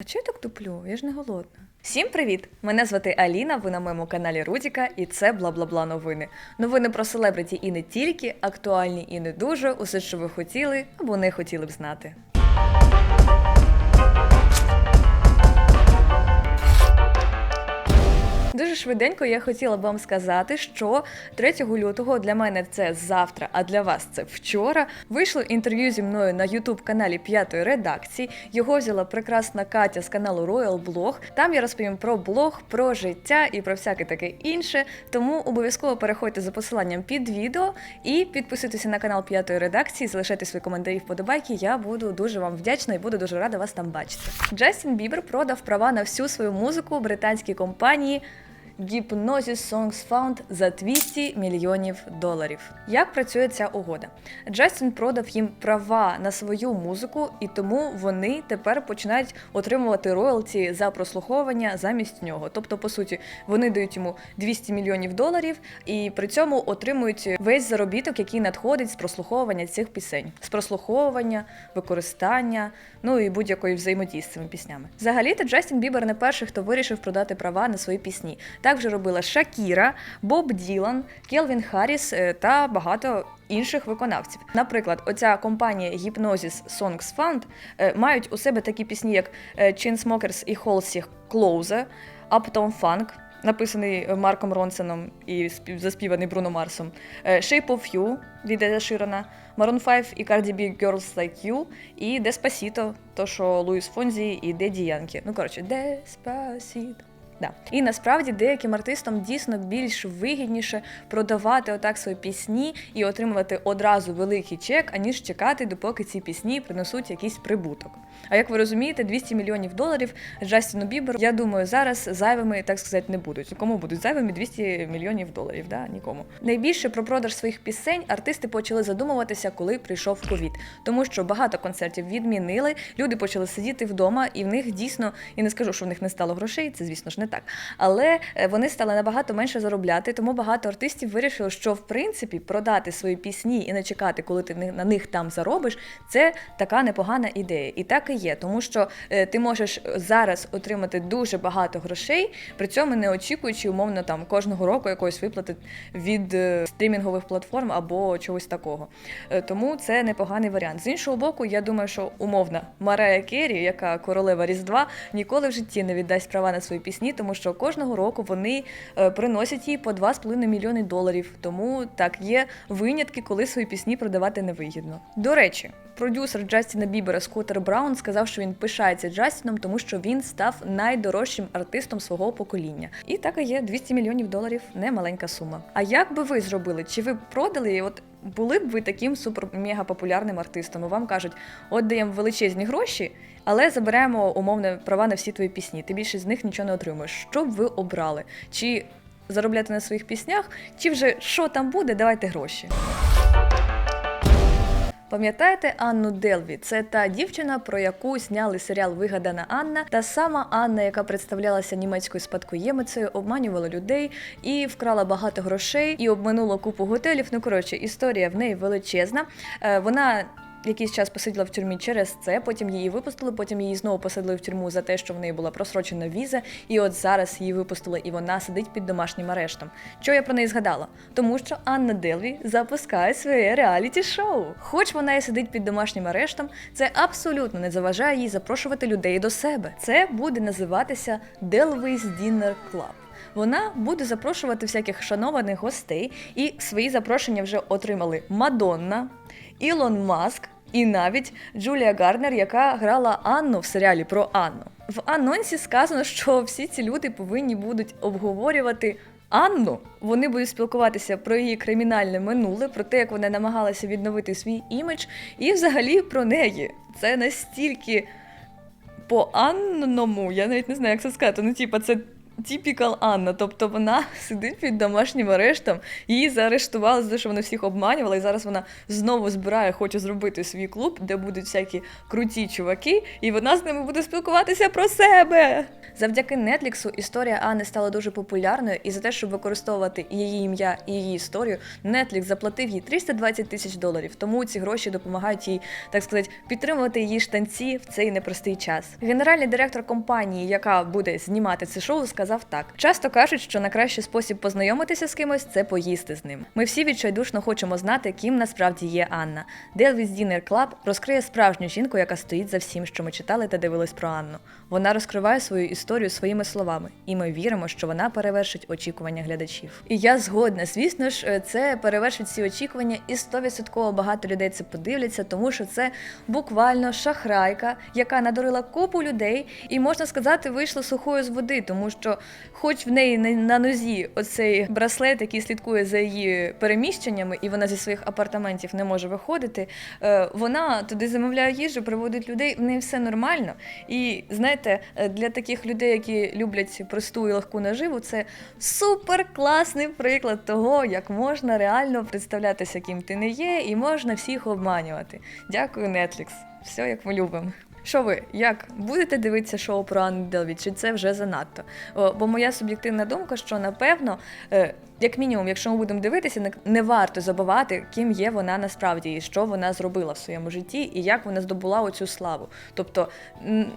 А чого я так туплю? Я ж не голодна. Всім привіт! Мене звати Аліна. Ви на моєму каналі Рудіка, і це бла-бла-бла новини. Новини про селебриті і не тільки, актуальні і не дуже. Усе, що ви хотіли або не хотіли б знати. Дуже швиденько я хотіла б вам сказати, що 3 лютого для мене це завтра, а для вас це вчора. Вийшло інтерв'ю зі мною на youtube каналі п'ятої редакції. Його взяла прекрасна Катя з каналу Royal Blog. Там я розповім про блог, про життя і про всяке таке інше. Тому обов'язково переходьте за посиланням під відео і підписуйтеся на канал п'ятої редакції, залишайте свої коментарі вподобайки. Я буду дуже вам вдячна і буду дуже рада вас там бачити. Джастін Бібер продав права на всю свою музику британській компанії. Hypnosis Songs Fund за 200 мільйонів доларів. Як працює ця угода? Джастін продав їм права на свою музику, і тому вони тепер починають отримувати роялті за прослуховування замість нього. Тобто, по суті, вони дають йому 200 мільйонів доларів і при цьому отримують весь заробіток, який надходить з прослуховування цих пісень, з прослуховування, використання, ну і будь-якої взаємодії з цими піснями. Взагалі-то Джастін Бібер не перший, хто вирішив продати права на свої пісні. Так вже робила Шакіра, Боб Ділан, Келвін Харріс е, та багато інших виконавців. Наприклад, оця компанія Hypnosis Songs Fund е, мають у себе такі пісні, як е, Chainsmokers і Halsey Close, Uptown Funk, Написаний Марком Ронсоном і спів- заспіваний Бруно Марсом, Shape of You від Еда Ширана, Maroon 5 і Cardi B Girls Like You, і Despacito, то що Луїс Фонзі і Деді Янкі. Ну коротше, Despacito. Да. І насправді деяким артистам дійсно більш вигідніше продавати отак свої пісні і отримувати одразу великий чек, аніж чекати, допоки ці пісні принесуть якийсь прибуток. А як ви розумієте, 200 мільйонів доларів Джастіну Біберу, я думаю, зараз зайвими, так сказати, не будуть. Кому будуть зайвими 200 мільйонів доларів? Да? Нікому. Найбільше про продаж своїх пісень артисти почали задумуватися, коли прийшов ковід, тому що багато концертів відмінили. Люди почали сидіти вдома, і в них дійсно, я не скажу, що в них не стало грошей, це звісно ж не так. Але е, вони стали набагато менше заробляти, тому багато артистів вирішили, що в принципі продати свої пісні і не чекати, коли ти на них там заробиш, це така непогана ідея. І так і є, тому що е, ти можеш зараз отримати дуже багато грошей, при цьому не очікуючи умовно там кожного року якоїсь виплати від е, стрімінгових платформ або чогось такого. Тому це непоганий варіант. З іншого боку, я думаю, що умовна Марая Керрі, яка королева Різдва, ніколи в житті не віддасть права на свої пісні, тому що кожного року вони е, приносять їй по 2,5 мільйони доларів. Тому так є винятки, коли свої пісні продавати невигідно. До речі, продюсер Джастіна Бібера Скотер Браун сказав, що він пишається Джастіном, тому що він став найдорожчим артистом свого покоління. І так і є 200 мільйонів доларів не маленька сума. А як би ви зробили? Чи ви продали от були б ви таким супер-мега популярним артистом? Вам кажуть, от даємо величезні гроші, але заберемо умовне права на всі твої пісні. Ти більше з них нічого не отримуєш. Що б ви обрали? Чи заробляти на своїх піснях, чи вже що там буде, давайте гроші. Пам'ятаєте Анну Делві? Це та дівчина, про яку зняли серіал Вигадана Анна. Та сама Анна, яка представлялася німецькою спадкоємицею, обманювала людей і вкрала багато грошей, і обманула купу готелів. Ну коротше, історія в неї величезна. Е, Вона якийсь час посиділа в тюрмі через це, потім її випустили, потім її знову посадили в тюрму за те, що в неї була просрочена віза, і от зараз її випустили, і вона сидить під домашнім арештом. Чого я про неї згадала? Тому що Анна Делві запускає своє реаліті-шоу. Хоч вона і сидить під домашнім арештом, це абсолютно не заважає їй запрошувати людей до себе. Це буде називатися Delvis Dinner Club. Вона буде запрошувати всяких шанованих гостей, і свої запрошення вже отримали Мадонна, Ілон Маск і навіть Джулія Гарнер, яка грала Анну в серіалі про Анну. В анонсі сказано, що всі ці люди повинні будуть обговорювати. Анну вони будуть спілкуватися про її кримінальне минуле, про те, як вона намагалася відновити свій імідж, і взагалі про неї. Це настільки по Анному, я навіть не знаю, як це сказати. Ну, типа, це Тіпікал Анна, тобто вона сидить під домашнім арештом, її заарештували за те, що вона всіх обманювала, і зараз вона знову збирає, хоче зробити свій клуб, де будуть всякі круті чуваки, і вона з ними буде спілкуватися про себе. Завдяки Нетліксу історія Анни стала дуже популярною, і за те, щоб використовувати її ім'я і її історію, Netflix заплатив їй 320 тисяч доларів. Тому ці гроші допомагають їй, так сказати, підтримувати її штанці в цей непростий час. Генеральний директор компанії, яка буде знімати це шоу, сказав так: часто кажуть, що найкращий спосіб познайомитися з кимось це поїсти з ним. Ми всі відчайдушно хочемо знати, ким насправді є Анна. Делвіс Дінер Клаб розкриє справжню жінку, яка стоїть за всім, що ми читали та дивились про Анну. Вона розкриває свою історію своїми словами, і ми віримо, що вона перевершить очікування глядачів. І я згодна, звісно ж, е, це перевершить всі очікування, і 100% багато людей це подивляться, тому що це буквально шахрайка, яка надурила купу людей, і можна сказати, вийшла сухою з води, тому що, хоч в неї на- на нозі оцей браслет, який слідкує за її переміщеннями, і вона зі своїх апартаментів не може виходити. е, Вона туди замовляє їжу, приводить людей, в неї все нормально. І знаєте, е, для таких людей, які люблять просту і легку наживу, це супер класний приклад того, як можна реально представлятися, ким ти не є, і можна всіх обманювати. Дякую, Netflix. Все як ми любимо. Що ви, як будете дивитися шоу про Анну Делвід, чи це вже занадто? Бо моя суб'єктивна думка, що напевно, е, як мінімум, якщо ми будемо дивитися, не варто забувати, ким є вона насправді, і що вона зробила в своєму житті, і як вона здобула оцю славу. Тобто,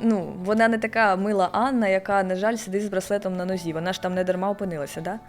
ну, вона не така мила Анна, яка, на жаль, сидить з браслетом на нозі. Вона ж там не дарма опинилася, да?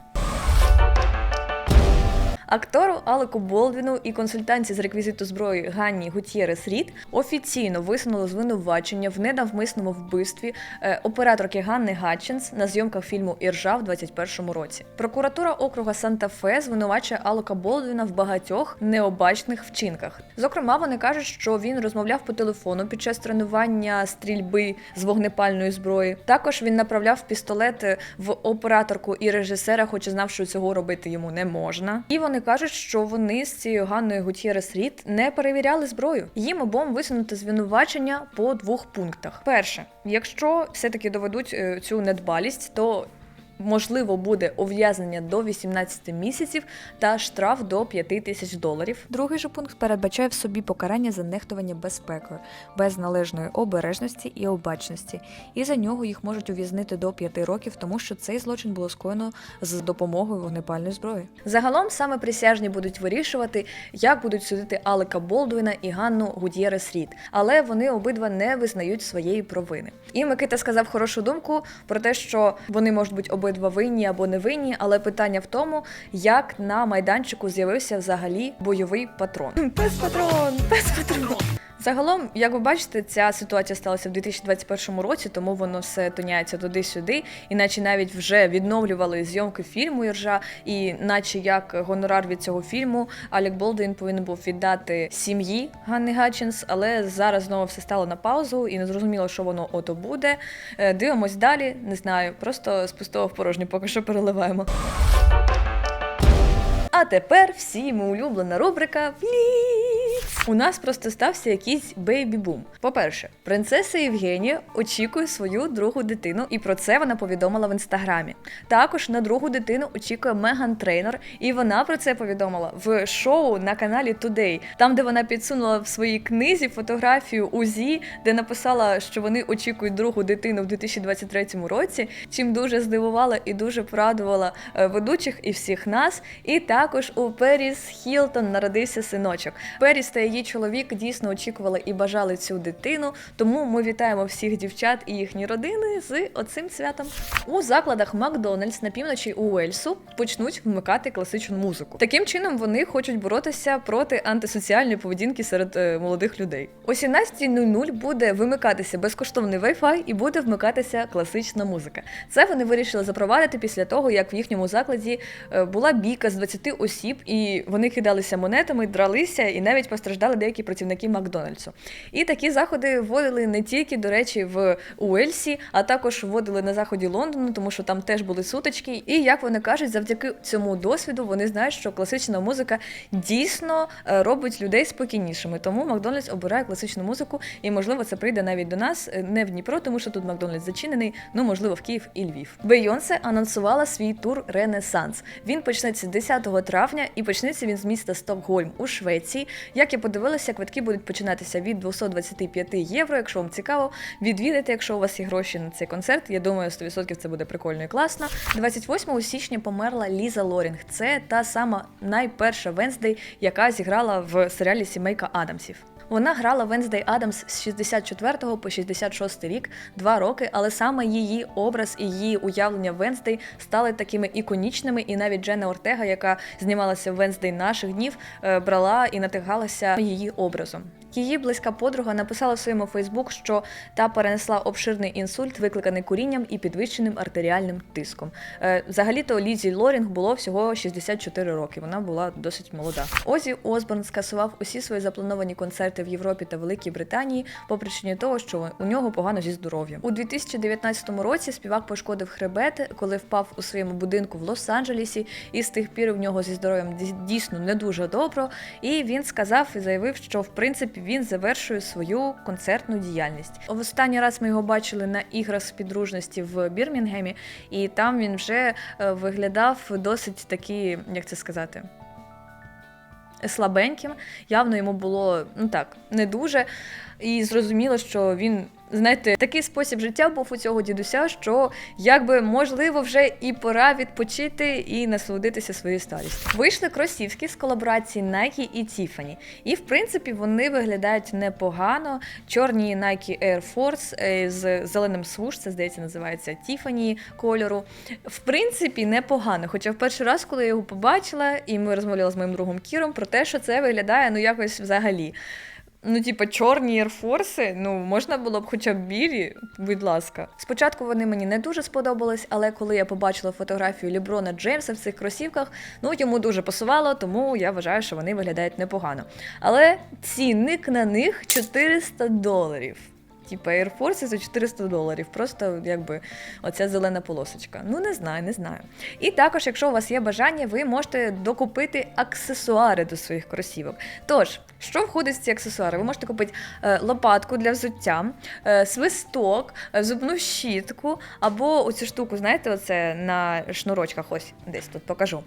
Актору Алеку Болдвіну і консультанці з реквізиту зброї Ганні Гутєрес Рід офіційно висунули звинувачення в ненавмисному вбивстві е, операторки Ганни Гатчинс на зйомках фільму Іржа в 2021 році. Прокуратура округа Санта-Фе звинувачує Алека Болдвіна в багатьох необачних вчинках. Зокрема, вони кажуть, що він розмовляв по телефону під час тренування стрільби з вогнепальної зброї. Також він направляв пістолет в операторку і режисера, хоча знав, що цього робити йому не можна. І вони кажуть, що вони з цією Ганною Гутєрес Рід не перевіряли зброю. Їм обом висунути звинувачення по двох пунктах. Перше, якщо все-таки доведуть е, цю недбалість, то Можливо, буде ув'язнення до 18 місяців та штраф до 5 тисяч доларів. Другий же пункт передбачає в собі покарання за нехтування безпекою, без належної обережності і обачності, і за нього їх можуть ув'язнити до 5 років, тому що цей злочин було скоєно з допомогою вогнепальної зброї. Загалом саме присяжні будуть вирішувати, як будуть судити Алека Болдуїна і Ганну Гудєрес Рід, але вони обидва не визнають своєї провини. І Микита сказав хорошу думку про те, що вони можуть бути обидва винні або не винні, але питання в тому, як на майданчику з'явився взагалі бойовий патрон. Пес патрон, пес патрон. Загалом, як ви бачите, ця ситуація сталася в 2021 році, тому воно все тоняється туди-сюди, іначе навіть вже відновлювали зйомки фільму Іржа, і наче як гонорар від цього фільму Алек Болдуін повинен був віддати сім'ї Ганни Гатчинс, але зараз знову все стало на паузу і не зрозуміло, що воно ото буде. Е, Дивимось далі, не знаю, просто з пустого в порожнє поки що переливаємо. А тепер всім улюблена рубрика Бліц. У нас просто стався якийсь бейбі-бум. По-перше, принцеса Євгенія очікує свою другу дитину, і про це вона повідомила в інстаграмі. Також на другу дитину очікує Меган Трейнор, і вона про це повідомила в шоу на каналі Today, там, де вона підсунула в своїй книзі фотографію УЗІ, де написала, що вони очікують другу дитину в 2023 році. Чим дуже здивувала і дуже порадувала е, ведучих і всіх нас. І також у Періс Хілтон народився синочок. Періс та її чоловік дійсно очікували і бажали цю дитину. Тому ми вітаємо всіх дівчат і їхні родини з оцим святом. У закладах Макдональдс на півночі Уельсу почнуть вмикати класичну музику. Таким чином вони хочуть боротися проти антисоціальної поведінки серед е, молодих людей. О 17.00 буде вимикатися безкоштовний Wi-Fi і буде вмикатися класична музика. Це вони вирішили запровадити після того, як в їхньому закладі е, була бійка з 20 осіб, і вони кидалися монетами, дралися і навіть постраждали постраждали деякі працівники Макдональдсу. І такі заходи вводили не тільки, до речі, в Уельсі, а також вводили на заході Лондону, тому що там теж були сутички. І як вони кажуть, завдяки цьому досвіду вони знають, що класична музика дійсно е, робить людей спокійнішими. Тому Макдональдс обирає класичну музику, і можливо це прийде навіть до нас е, не в Дніпро, тому що тут Макдональдс зачинений. Ну можливо, в Київ і Львів. Бейонсе анонсувала свій тур Ренесанс. Він почнеться 10 травня і почнеться він з міста Стокгольм у Швеції. Як я подивилася, квитки будуть починатися від 225 євро. Якщо вам цікаво, відвідайте, якщо у вас є гроші на цей концерт. Я думаю, 100% це буде прикольно і класно. 28 січня померла Ліза Лорінг. Це та сама найперша Венздей, яка зіграла в серіалі Сімейка Адамсів. Вона грала Венздей Адамс з 64 по 66 рік, два роки, але саме її образ і її уявлення Венздей стали такими іконічними, і навіть Джена Ортега, яка знімалася в Венздей наших днів, е, брала і натигалася її образом. Її близька подруга написала в своєму Фейсбук, що та перенесла обширний інсульт, викликаний курінням і підвищеним артеріальним тиском. Е, Взагалі-то Лізі Лорінг було всього 64 роки. Вона була досить молода. Озі Осборн скасував усі свої заплановані концерти в Європі та Великій Британії по причині того, що у нього погано зі здоров'ям. У 2019 році співак пошкодив хребет, коли впав у своєму будинку в Лос-Анджелесі, і з тих пір в нього зі здоров'ям дій- дійсно не дуже добре. І він сказав і заявив, що в принципі він завершує свою концертну діяльність. В останній раз ми його бачили на іграх з підружності в Бірмінгемі, і там він вже е, виглядав досить такі, як це сказати. Слабеньким, явно йому було ну так не дуже. І зрозуміло, що він, знаєте, такий спосіб життя був у цього дідуся, що якби можливо вже і пора відпочити і насолодитися своєю старістю. Вийшли кросівки з колаборації Nike і Tiffany. І в принципі вони виглядають непогано. Чорні Nike Air Force е, з зеленим свуш, це здається, називається Tiffany кольору. В принципі, непогано. Хоча в перший раз, коли я його побачила, і ми розмовляли з моїм другом Кіром про те, що це виглядає ну якось взагалі. Ну, типа, чорні Air ну можна було б хоча б білі, будь ласка. Спочатку вони мені не дуже сподобались, але коли я побачила фотографію Ліброна Джеймса в цих кросівках, ну йому дуже пасувало, тому я вважаю, що вони виглядають непогано. Але цінник на них 400 доларів. Типа Air Force за 400 доларів. Просто якби оця зелена полосочка. Ну не знаю, не знаю. І також, якщо у вас є бажання, ви можете докупити аксесуари до своїх кросівок. Тож, що входить в ці аксесуари? Ви можете купити е, лопатку для взуття, е, свисток, е, зубну щітку, або оцю штуку, знаєте, оце на шнурочках, ось десь тут покажу.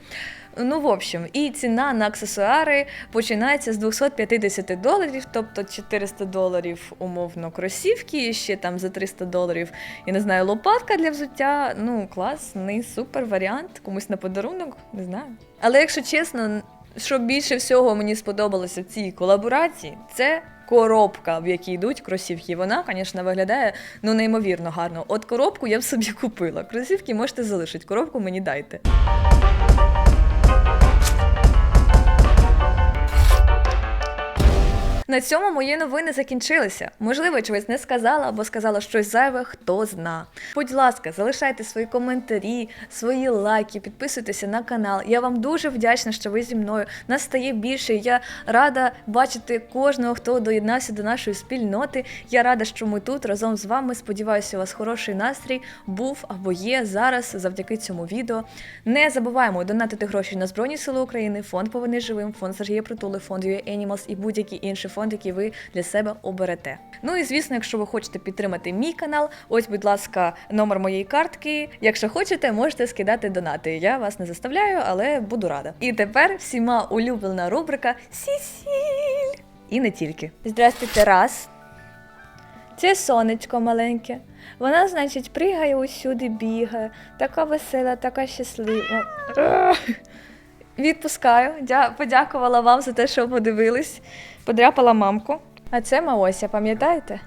Ну, в общем, і ціна на аксесуари починається з 250 доларів, тобто 400 доларів умовно кросівки, ще там за 300 доларів, я не знаю, лопатка для взуття. Ну, класний, супер варіант, комусь на подарунок, не знаю. Але якщо чесно, що більше всього мені сподобалося в цій колаборації, це. Коробка, в якій йдуть кросівки, вона, звісно, виглядає ну неймовірно гарно. От коробку я б собі купила. Кросівки можете залишити, коробку мені дайте. На цьому мої новини закінчилися. Можливо, чогось не сказала або сказала щось зайве, хто зна. Будь ласка, залишайте свої коментарі, свої лайки, підписуйтеся на канал. Я вам дуже вдячна, що ви зі мною. Нас стає більше. Я рада бачити кожного, хто доєднався до нашої спільноти. Я рада, що ми тут разом з вами. Сподіваюся, у вас хороший настрій був або є зараз завдяки цьому відео. Не забуваємо донатити гроші на Збройні Сили України, фонд «Повини живим, фонд Сергія Притули, фонд UA Animals і будь-який інший фонд, який ви для себе оберете. Ну і звісно, якщо ви хочете підтримати мій канал, ось, будь ласка, номер моєї картки. Якщо хочете, можете скидати донати. Я вас не заставляю, але буду рада. І тепер всіма улюблена рубрика Сісіль. І не тільки. Здрастуйте, раз. Це сонечко маленьке. Вона, значить, пригає усюди, бігає, така весела, така щаслива. Відпускаю. Дя- подякувала вам за те, що подивились. Подряпала мамку. А це Маося, пам'ятаєте?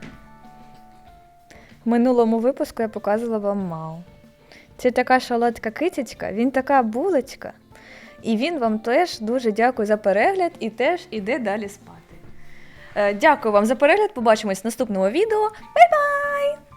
В минулому випуску я показувала вам Мау. Це така шалотка китячка, він така булочка. І він вам теж дуже дякую за перегляд і теж іде далі спати. Е, Дякую вам за перегляд. Побачимось в наступному відео. Бай-бай!